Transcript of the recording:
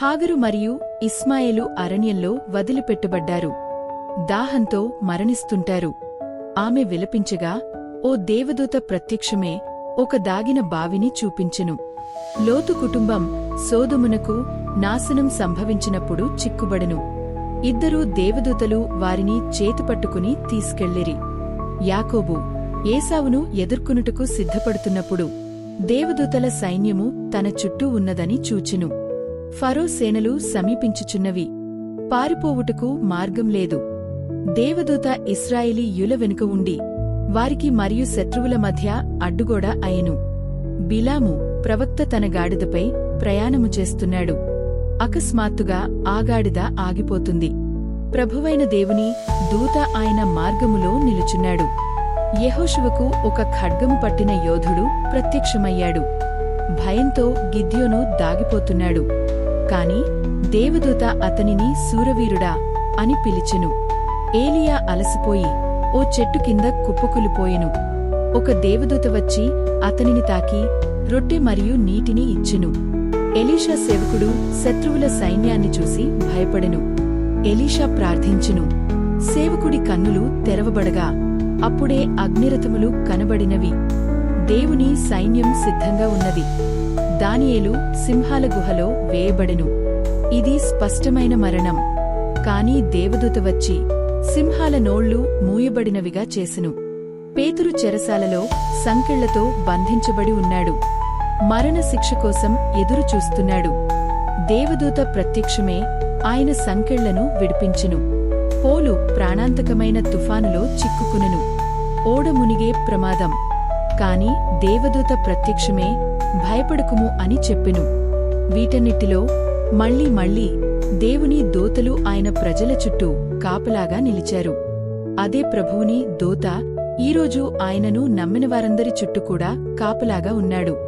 హాగరు మరియు ఇస్మాయేలు అరణ్యంలో వదిలిపెట్టుబడ్డారు. దాహంతో మరణిస్తుంటారు. ఆమె విలపించగా ఓ దేవదూత ప్రత్యక్షమే ఒక దాగిన బావిని చూపించెను. లోతు కుటుంబం సోదుమునకు నాశనం సంభవించినప్పుడు చిక్కుబడెను. ఇద్దరూ దేవదూతలు వారిని చేతుపట్టుకుని తీసుకెళ్ళిరి యాకోబు ఏసావును ఎదుర్కొనుటకు సిద్ధపడుతున్నప్పుడు దేవదూతల సైన్యము తన చుట్టూ ఉన్నదని చూచెను. ఫరో సేనలు సమీపించుచున్నవి. పారిపోవుటకు మార్గం లేదు. దేవదూత ఇస్రాయిలీ యుల వెనుక ఉండి వారికి మరియు శత్రువుల మధ్య అడ్డుగోడ అయెను. బిలాము ప్రవక్త తన గాడిదపై ప్రయాణము చేస్తున్నాడు. అకస్మాత్తుగా ఆ గాడిద ఆగిపోతుంది. ప్రభువైన దేవుని దూత ఆయన మార్గములో నిలుచున్నాడు. యెహోషువకు ఒక ఖడ్గము పట్టిన యోధుడు ప్రత్యక్షమయ్యాడు. భయంతో గిద్యోను దాగిపోతున్నాడు. కాని దేవదూత అతనిని శూరవీరుడా అని పిలిచెను. ఏలియా అలసిపోయి ఓ చెట్టు కింద కుప్పకులిపోయెను. ఒక దేవదూత వచ్చి అతనిని తాకి రొట్టె మరియు నీటిని ఇచ్చెను. ఎలీషా సేవకుడు శత్రువుల సైన్యాన్ని చూసి భయపడెను. ఎలీషా ప్రార్థించెను. సేవకుడి కన్నులు తెరవబడగా అప్పుడే అగ్నిరథములు కనబడినవి. దేవుని సైన్యం సిద్ధంగా ఉన్నది. దానియేలు సింహాల గుహలో వేయబడెను. ఇది స్పష్టమైన మరణం. కాని దేవదూత వచ్చి సింహాల నోళ్ళు మూయబడినవిగా చేసెను. పేతురు చెరసాలలో సంకెళ్ళతో బంధించబడి ఉన్నాడు. మరణశిక్ష కోసం ఎదురు చూస్తున్నాడు. దేవదూత ప్రత్యక్షమే ఆయన సంకెళ్ళను విడిపించెను. పోలు ప్రాణాంతకమైన తుఫానులో చిక్కుకునెను. ఓడ మునిగే ప్రమాదం. కాని దేవదూత ప్రత్యక్షమే భయపడకుము అని చెప్పెను. వీటన్నిటిలో మళ్ళీ మళ్ళీ దేవుని దోతలు ఆయన ప్రజల చుట్టూ కాపలాగా నిలిచారు. అదే ప్రభువుని దోత ఈరోజు ఆయనను నమ్మిన వారందరి చుట్టూ కూడా కాపలాగా ఉన్నాడు.